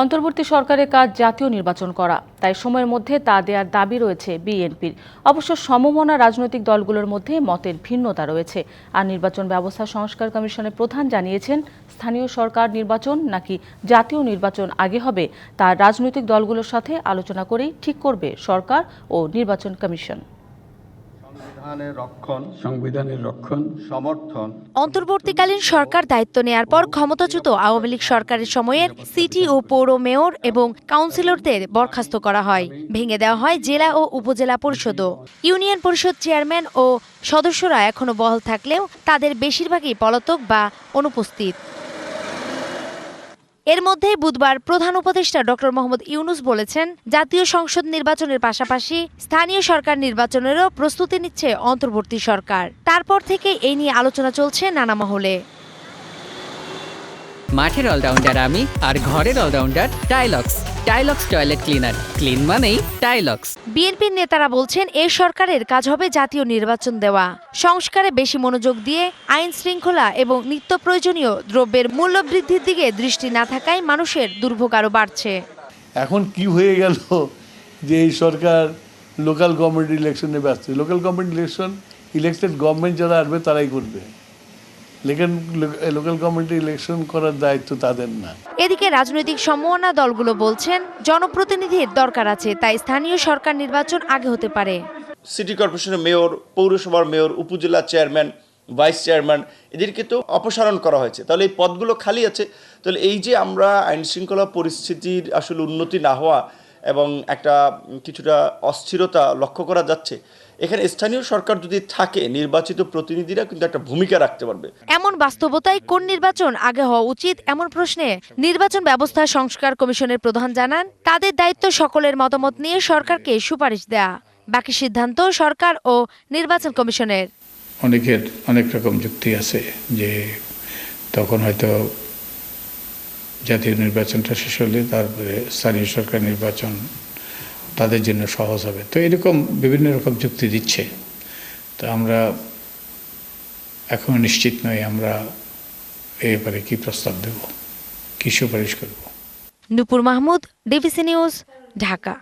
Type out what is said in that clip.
অন্তর্বর্তী সরকারের কাজ জাতীয় নির্বাচন করা। তাই সময়ের মধ্যে তা দেওয়ার দাবি রয়েছে বিএনপির। অবশ্য সমমনা রাজনৈতিক দলগুলোর মধ্যে মতের ভিন্নতা রয়েছে। আর নির্বাচন ব্যবস্থা সংস্কার কমিশনের প্রধান জানিয়েছেন, স্থানীয় সরকার নির্বাচন নাকি জাতীয় নির্বাচন আগে হবে, তা রাজনৈতিক দলগুলোর সাথে আলোচনা করেই ঠিক করবে সরকার ও নির্বাচন কমিশন। সংবিধানের রক্ষণ সংবিধানের রক্ষণ সমর্থন অন্তর্বর্তীকালীন সরকার দায়িত্ব নেয়ার পর ক্ষমতাচ্যুত আওয়ামী লীগ সরকারের সময়ের সিটি ও পৌর মেয়র এবং কাউন্সিলরদের বরখাস্ত করা হয়। ভেঙে দেওয়া হয় জেলা ও উপজেলা পরিষদও। ইউনিয়ন পরিষদ চেয়ারম্যান ও সদস্যরা এখনও বহাল থাকলেও তাদের বেশিরভাগই পলাতক বা অনুপস্থিত। এর মধ্যে বুধবার প্রধান উপদেষ্টা ডক্টর মোহাম্মদ ইউনুস বলেছেন, জাতীয় সংসদ নির্বাচনের পাশাপাশি স্থানীয় সরকার নির্বাচনেরও প্রস্তুতি নিচ্ছে অন্তর্বর্তী সরকার। তারপর থেকে এই নিয়ে আলোচনা চলছে নানা মহলে। মাঠের অলরাউন্ডার আমি আর ঘরের allrounder Tylox Tylox toilet cleaner. Clean মানেই টাইলক্স বিএনপির নেতারা বলছেন এই সরকারের কাজ হবে জাতীয় নির্বাচন দেওয়া। সংস্কারে বেশি মনোযোগ দিয়ে আইন শৃঙ্খলা এবং নিত্য প্রয়োজনীয় দ্রব্যের মূল্য বৃদ্ধির দিকে দৃষ্টি না থাকায় মানুষের দুর্ভোগ আরও বাড়ছে। এখন কি হয়ে গেল যে এই সরকার লোকাল গভর্নমেন্ট ইলেকশনে ব্যস্ত? Local government election elected government যারা আসবে তারাই করবে। লোকাল গভর্নমেন্ট ইলেকশন করার দায়িত্ব তাদের না। এদিকে রাজনৈতিক সমমনা দলগুলো বলছেন জনপ্রতিনিধির দরকার আছে তাই স্থানীয় সরকার নির্বাচন আগে হতে পারে। সিটি কর্পোরেশনের মেয়র পৌরসভার মেয়র উপজেলা চেয়ারম্যান ভাইস চেয়ারম্যান এদেরকে তো অপসারণ করা হয়েছে। তাহলে এই পদগুলো খালি আছে। তাহলে এই যে আমরা আইন শৃঙ্খলা পরিস্থিতির আসলে উন্নতি না হওয়া এবং একটা কিছুটা অস্থিরতা লক্ষ্য করা যাচ্ছে। এখানে স্থানীয় সরকার যদি থাকে নির্বাচিত প্রতিনিধিরা কিন্তু একটা ভূমিকা রাখতে পারবে। এমন বাস্তবতায় কোন নির্বাচন আগে হওয়া উচিত এমন প্রশ্নে নির্বাচন ব্যবস্থা সংস্কার কমিশনের প্রধান জানান তাদের দায়িত্ব সকলের মতামত নিয়ে সরকারকে সুপারিশ দেয়া। বাকি সিদ্ধান্ত সরকার ও নির্বাচন কমিশনের। অনেকের অনেক রকম যুক্তি আছে যে তখন হয়তো জাতীয় নির্বাচনটা শেষ হলে তারপরে স্থানীয় সরকার নির্বাচন তাদের জন্য সহজ হবে। তো এরকম বিভিন্ন রকম যুক্তি দিচ্ছে। তো আমরা এখনও নিশ্চিত নই আমরা এ ব্যাপারে কী প্রস্তাব দেব, কী সুপারিশ করব। Nupur Mahmud, DBC news, Dhaka.